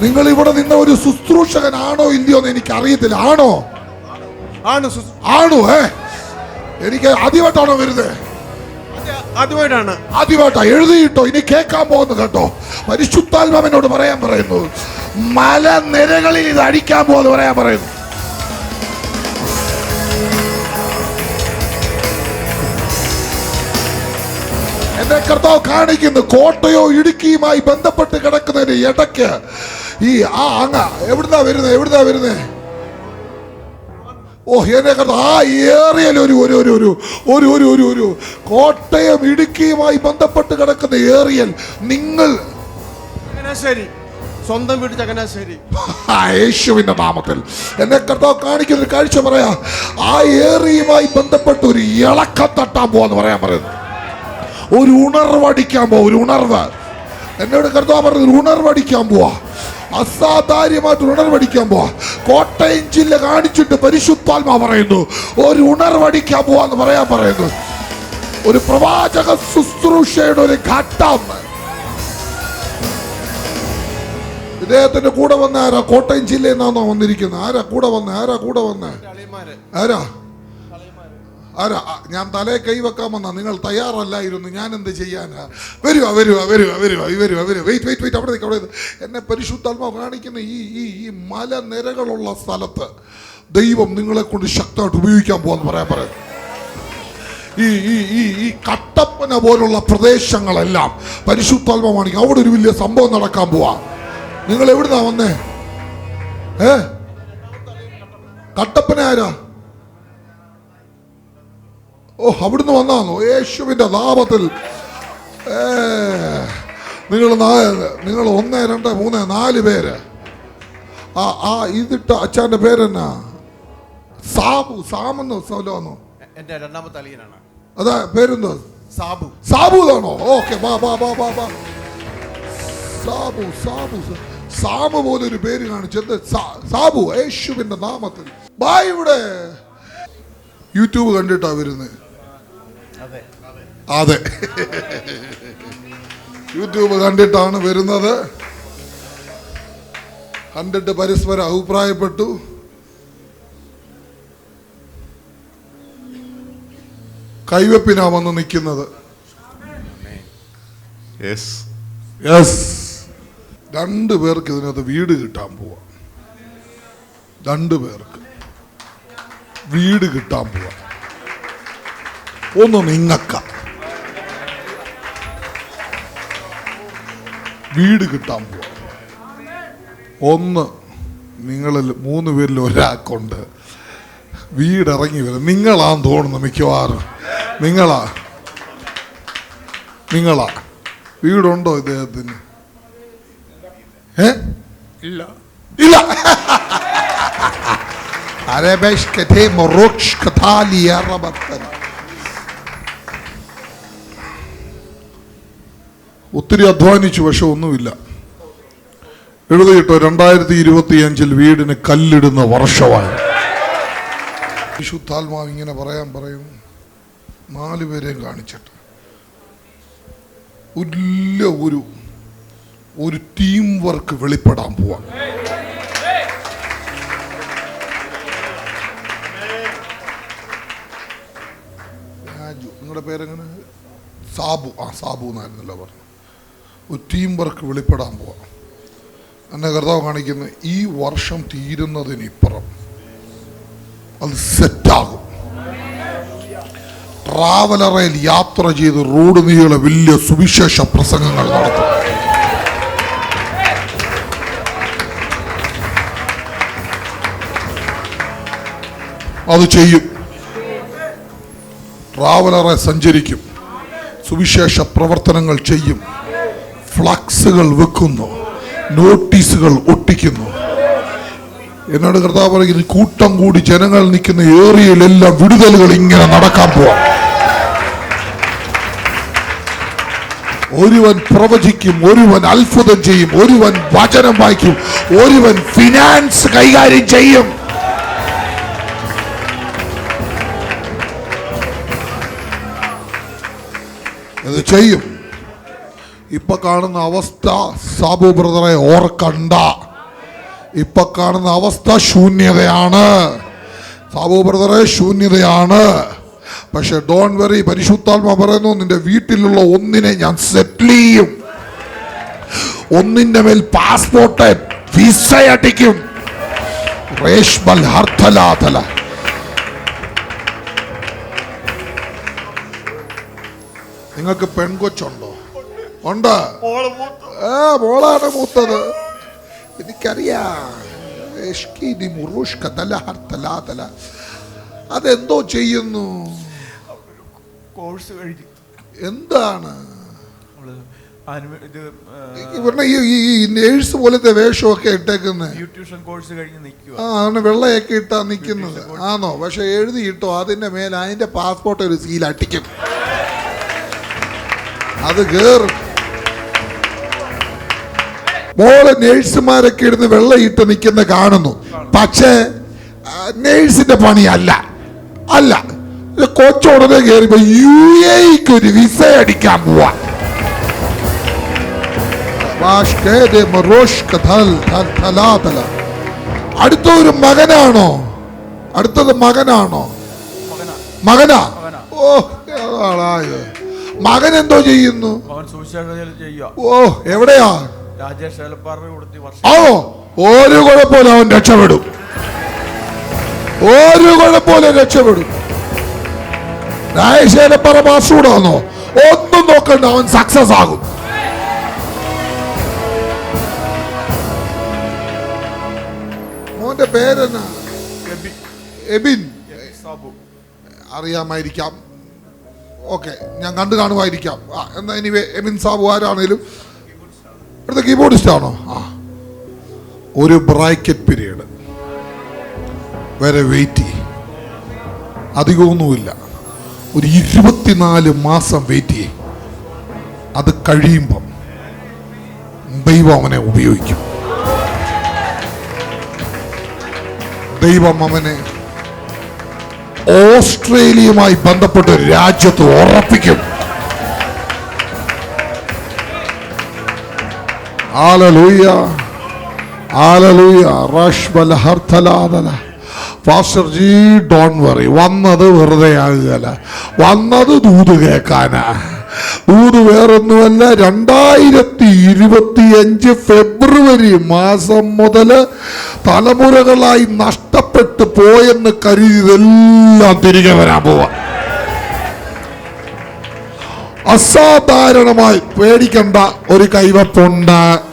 നിങ്ങൾ ഇവിടെ നിന്ന ഒരു ശുശ്രൂഷകനാണോ ഇല്ലയോ എന്ന് എനിക്ക് അറിയത്തില്ല ആണോ ആണ് ഏ? എനിക്ക് ആദ്യമായിട്ടാണോ വരുന്നത്? ആദ്യമായിട്ടാണ്. ആദ്യമായിട്ടാ എഴുതിയിട്ടോ? ഇനി കേൾക്കാൻ പോകുന്നു കേട്ടോ. പരിശുദ്ധാത്മാവിനോട് പറയാൻ പറയുന്നു. മലനിരകളിൽ ഇത് അടിക്കാൻ പോകുന്നു പറയാൻ പറയുന്നു. കർത്താവ് കാണിക്കുന്നു കോട്ടയോ ഇടുക്കിയുമായി ബന്ധപ്പെട്ട് കിടക്കുന്നതിന് ഇടയ്ക്ക് ഈ ആ അങ്ങ എവിടുന്നാ വരുന്നത് എവിടുന്നാ വരുന്നത് ഓ എന്നെ കർത്താവ് ആ ഏറിയൽ ഒരു ഒരു ഒരു ഒരു ഒരു ഒരു ഒരു ഒരു കോട്ടയം ഇടുക്കിയുമായി ബന്ധപ്പെട്ട് കിടക്കുന്ന ഏറിയൽ നിങ്ങൾ ശരി സ്വന്തം വീട് ചങ്ങനാശ്ശേരി. ശരി യേശുവിന്റെ നാമത്തിൽ. എന്നെ കർത്താവ് കാണിക്കുന്ന ഒരു കാഴ്ച പറയാ. ആ ഏറിയുമായി ബന്ധപ്പെട്ട് ഒരു ഇളക്കം തട്ടാൻ പോവാന്ന് പറയാൻ പറയുന്നു. ഒരു ഉണർവ് അടിക്കാൻ പോവാ ഒരു ഉണർവ്. എന്നോട് കർത്താവ് പറഞ്ഞത് ഒരു ഉണർവ് അടിക്കാൻ പോവാ. അസാധാര്യമായിട്ട് ഉണർവ് അടിക്കാൻ പോവാ. കോട്ടയം ജില്ല കാണിച്ചിട്ട് പരിശുദ്ധാത്മാ പറയുന്നു ഒരു ഉണർവടിക്കാൻ പോവാന്ന് പറയാൻ പറയുന്നു. ഒരു പ്രവാചക ശുശ്രൂഷയുടെ ഒരു ഘട്ടം ഇദ്ദേഹത്തിന്റെ കൂടെ വന്ന ആരാ? കോട്ടയം ജില്ലയിൽ നിന്നാണോ വന്നിരിക്കുന്നത്? ആരാ? കൂടെ വന്ന? ആരാ? കൂടെ വന്ന? ആരാ? ആരാ? ഞാൻ തലേ കൈവെക്കാൻ വന്ന നിങ്ങൾ തയ്യാറല്ലായിരുന്നു. ഞാൻ എന്ത് ചെയ്യാനാ? വരുക വരുക വരുക വരുക വരുക വരുക വെയിറ്റ് വെയിറ്റ് വെയിറ്റ് അവിടെ അവിടെ എന്നെ പരിശുദ്ധാത്മാവ് കാണിക്കുന്ന ഈ ഈ ഈ മലനിരകളുള്ള സ്ഥലത്ത് ദൈവം നിങ്ങളെ കൊണ്ട് ശക്തമായിട്ട് ഉപയോഗിക്കാൻ പോകാന്ന് പറയാൻ പറയാം. ഈ ഈ ഈ ഈ കട്ടപ്പന പോലുള്ള പ്രദേശങ്ങളെല്ലാം പരിശുദ്ധാത്മാവാണെങ്കിൽ അവിടെ ഒരു വലിയ സംഭവം നടക്കാൻ പോവാ. നിങ്ങൾ എവിടുന്നാ വന്നേ? ഏ? കട്ടപ്പന ആരാ? ഓ അവിടുന്ന് വന്നാന്നോ. യേശുവിന്റെ നാമത്തിൽ. നിങ്ങൾ നിങ്ങൾ നിങ്ങൾ ഒന്ന് രണ്ട് മൂന്ന് നാല് പേര്. ആ ആ ഇതിട്ട അച്ഛന്റെ പേരെന്നാ? സാബു സാമെന്നോ സ്ഥലമാണോ എന്റെ രണ്ടാമത്തെ അളിയനാണ്. അതാ പേരെന്തോ? സാബു. സാബു ആണോ ഓക്കെ ബാ ബാ ബാ ബാ ബാ സാബു സാബു സാബു പോലെ ഒരു പേര് കാണിച്ചത് സാബു യേശുവിന്റെ നാമത്തിൽ. ബാ ഇവിടെ. യൂട്യൂബ് കണ്ടിട്ടാ വരുന്നത് അതെ. അതെ. യൂട്യൂബ് കണ്ടിട്ടാണ് വരുന്നത്. കണ്ടിട്ട് പരസ്പരം അഭിപ്രായപ്പെട്ടു. കൈവെപ്പിനാ വന്ന് നിൽക്കുന്നത്. രണ്ടു പേർക്ക് ഇതിനകത്ത് വീട് കിട്ടാൻ പോവാ. രണ്ടു പേർക്ക് വീട് കിട്ടാൻ പോവാ. ഒന്ന് നിങ്ങക്ക വീട് കിട്ടാൻ പോവാ. ഒന്ന് നിങ്ങളിൽ മൂന്ന് പേരിൽ ഒരാൾക്കുണ്ട്. വീടിറങ്ങി വരും. നിങ്ങളാന്ന് തോന്നുന്നു മിക്കവാറും. നിങ്ങളാ. നിങ്ങളാ. വീടുണ്ടോ ഇദ്ദേഹത്തിന്? ഏ? ഇല്ല. ഇല്ല. അരബേഷ് കഥേ മൊറോക്ഷ് കഥാലിയ റബത്തൻ. ഒത്തിരി അധ്വാനിച്ചു പക്ഷെ ഒന്നുമില്ല. എഴുതിയിട്ടോ രണ്ടായിരത്തി ഇരുപത്തി അഞ്ചിൽ വീടിന് കല്ലിടുന്ന വർഷമായി വിശുദ്ധാത്മാവ് ഇങ്ങനെ പറയാൻ പറയും. നാല് പേരെയും കാണിച്ചിട്ട്. വലിയ ഒരു ഒരു ടീം വർക്ക് വെളിപ്പെടാൻ പോവാ. നിങ്ങളുടെ പേരെങ്ങനെ? സാബു. ആ സാബു എന്നായിരുന്നല്ലോ പറഞ്ഞു ഒരു ടീം വർക്ക് വെളിപ്പെടാൻ പോവാം. എന്നെ കർത്താവ് കാണിക്കുന്നത് ഈ വർഷം തീരുന്നതിനിപ്പുറം അത് സെറ്റാകും ട്രാവലറയിൽ യാത്ര ചെയ്ത് റോഡ് നീളെ വലിയ സുവിശേഷ പ്രസംഗങ്ങൾ നടത്തും. അത് ചെയ്യും. ട്രാവലറെ സഞ്ചരിക്കും. സുവിശേഷ പ്രവർത്തനങ്ങൾ ചെയ്യും. ഫ്ലക്സുകൾ വെക്കുന്നു. നോട്ടീസുകൾ ഒട്ടിക്കുന്നു. എന്നോട് കർത്താവ് പറയുന്നത് കൂട്ടം കൂടി ജനങ്ങൾ നിൽക്കുന്ന ഏറിയയിലെല്ലാം വിടുതലുകൾ ഇങ്ങനെ നടക്കാൻ പോവാം. ഒരുവൻ പ്രവചിക്കും ഒരുവൻ അത്ഭുതം ചെയ്യും ഒരുവൻ വചനം വായിക്കും ഒരുവൻ ഫിനാൻസ് കൈകാര്യം ചെയ്യും. ചെയ്യും. ഇപ്പൊ കാണുന്ന അവസ്ഥ സാബു ബ്രദറെ ഓർക്കണ്ട. ഇപ്പൊ കാണുന്ന അവസ്ഥ ശൂന്യതയാണ്. സാബു ബ്രദറെ ശൂന്യതയാണ്. പക്ഷെ ഡോൺ വെറി പരിശുദ്ധാത്മ പറയുന്നു നിന്റെ വീട്ടിലുള്ള ഒന്നിനെ ഞാൻ സെറ്റിൽ ചെയ്യും. ഒന്നിന്റെ മേൽ പാസ്പോർട്ട് വിസ അടിക്കും. റേഷ്മൽ ഹർത്തലാതല. നിങ്ങൾക്ക് പെൺകൊച്ചുണ്ടോ? ഉണ്ട്. ആ മോളാണ് മൂത്തത്. എനിക്കറിയാം. അതെന്തോ ചെയ്യുന്നു? കോഴ്സ് കഴിഞ്ഞു. എന്താണ്? ഇവരുടെ ഈ നേഴ്സ് പോലത്തെ വേഷമൊക്കെ ഇട്ടേക്കുന്നത് ആ അവന് വെള്ളയൊക്കെ ഇട്ടാ നിൽക്കുന്നത് ആണോ പക്ഷെ എഴുതിയിട്ടോ അതിന്റെ മേലെ അതിന്റെ പാസ്പോർട്ട് ഒരു സീൽ അട്ടിക്കും അത് കേറും. മോൾ നേഴ്സുമാരൊക്കെ ഇരുന്ന് വെള്ളയിട്ട് നിൽക്കുന്ന കാണുന്നു. പക്ഷേ നേഴ്സിന്റെ പണിയല്ല അല്ല. ഇത് കൊച്ചുടനെ കയറിയപ്പോ യു എക്ക് ഒരു വിസ അടിക്കാൻ പോവാ. അടുത്ത ഒരു മകനാണോ? അടുത്തത് മകനാണോ? മകനാ. ഓ മകൻ എന്തോ ചെയ്യുന്നു? ഓ എവിടെയാ? ആവോ ഒരു കുഴപ്പമില്ല അവൻ രക്ഷപ്പെടും. ഒരു കുഴപ്പമില്ല രക്ഷപ്പെടും. രായശേലപ്പറ മാസൂടാന്നോ ഒന്നും നോക്കണ്ട അവൻ സക്സസ് ആകും. മോന്റെ പേരെന്നാ? എബിൻ. എബി അറിയാമായിരിക്കാം. ഓക്കെ ഞാൻ കണ്ടു കാണുമായിരിക്കാം. ആ എന്നാ ഇനി എമിൻ സാബു ആരാണേലും ഇവിടുത്തെ കീബോർഡിസ്റ്റ് ആണോ ആ. ഒരു ബ്രാക്കറ്റ് പീരീഡ് വരെ വെയിറ്റ് ചെയ്യും. അധികമൊന്നുമില്ല. ഒരു ഇരുപത്തിനാല് മാസം വെയിറ്റ് ചെയ്യും. അത് കഴിയുമ്പം ദൈവം അവനെ ഉപയോഗിക്കും. ദൈവം അവനെ ഓസ്ട്രേലിയയുമായി ബന്ധപ്പെട്ട രാജ്യത്ത് ഉറപ്പിക്കും. ഫാസ്റ്റർ ജി ഡോൺ വറി വന്നത് വെറുതെ ആകുകയല്ല. വന്നത് ദൂത് കേൾക്കാനാ. ദൂത് വേറൊന്നുമല്ല രണ്ടായിരത്തി ഇരുപത്തിയഞ്ച് ഫെബ്രുവരി മാസം മുതൽ തലമുറകളായി നഷ്ടപ്പെട്ടു പോയെന്ന് കരുതിയതെല്ലാം തിരികെ വരാൻ പോവാ. അസാധാരണമായി പേടിക്കണ്ട ഒരു കൈവപ്പുണ്ട്.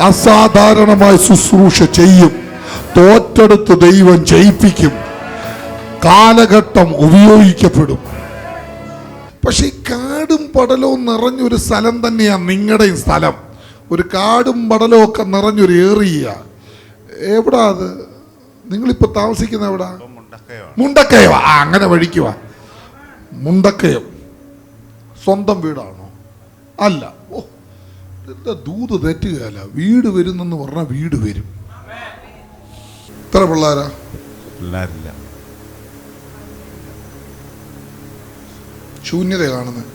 അസാധാരണമായി ശുശ്രൂഷ ചെയ്യും. തോറ്റെടുത്ത് ദൈവം ജയിപ്പിക്കും. കാലഘട്ടം ഉപയോഗിക്കപ്പെടും. പക്ഷെ കാടും പടലവും നിറഞ്ഞൊരു സ്ഥലം തന്നെയാണ് നിങ്ങളുടെയും സ്ഥലം. ഒരു കാടും പടലവും ഒക്കെ നിറഞ്ഞൊരു ഏറിയ. എവിടാ അത്? നിങ്ങളിപ്പോ താമസിക്കുന്ന എവിടാ? മുണ്ടക്കയോ ആ അങ്ങനെ വഴിക്കുവാ മുണ്ടക്കയം. സ്വന്തം വീടാണോ? അല്ല. ഓ എന്താ ദൂത് തെറ്റുകയല്ല വീട് വരുന്നെന്ന് പറഞ്ഞാൽ വീട് വരും. എത്ര പിള്ളേരാ? പിള്ളേരില്ല. ശൂന്യത കാണുന്നത്.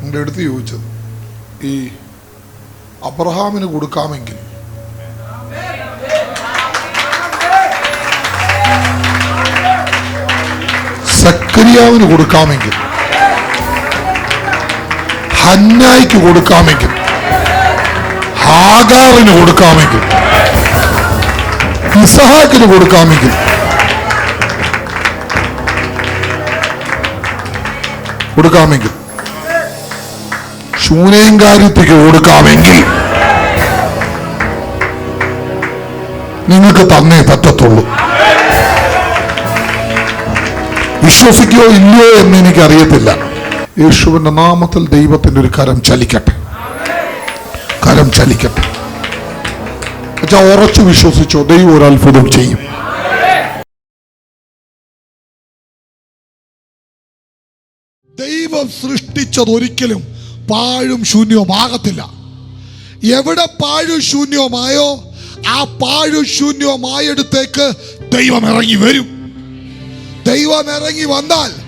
നിങ്ങളുടെ അടുത്ത് ചോദിച്ചത്. ഈ അബ്രഹാമിന് കൊടുക്കാമെങ്കിൽ. സക്രിയാവിന് കൊടുക്കാമെങ്കിൽ. ഹന്നായിക്ക് കൊടുക്കാമെങ്കിൽ ഹാഗാറിന് കൊടുക്കാമെങ്കിൽ ഇസഹാക്കിന് കൊടുക്കാമെങ്കിൽ കൊടുക്കാമെങ്കിൽ ശൂനേങ്കാര്യത്തേക്ക് കൊടുക്കാമെങ്കിൽ നിങ്ങൾക്ക് തന്നേ പറ്റത്തുള്ളൂ. വിശ്വസിക്കോ ഇല്ലയോ എന്ന് എനിക്ക് യേശുവിന്റെ നാമത്തിൽ ദൈവത്തിന്റെ ഒരു കരം ചലിക്കട്ടെ. കരം ചലിക്കട്ടെ. അച്ഛാ ഉറച്ചു വിശ്വസിച്ചോ ദൈവം ഒരു അത്ഭുതം ചെയ്യും. ദൈവം സൃഷ്ടിച്ചത് ഒരിക്കലും പാഴും ശൂന്യവും ആകത്തില്ല. എവിടെ പാഴും ശൂന്യവുമായോ ആ പാഴും ശൂന്യവുമായടുത്തേക്ക് ദൈവം ഇറങ്ങി വരും. ദൈവം ഇറങ്ങി വന്നാൽ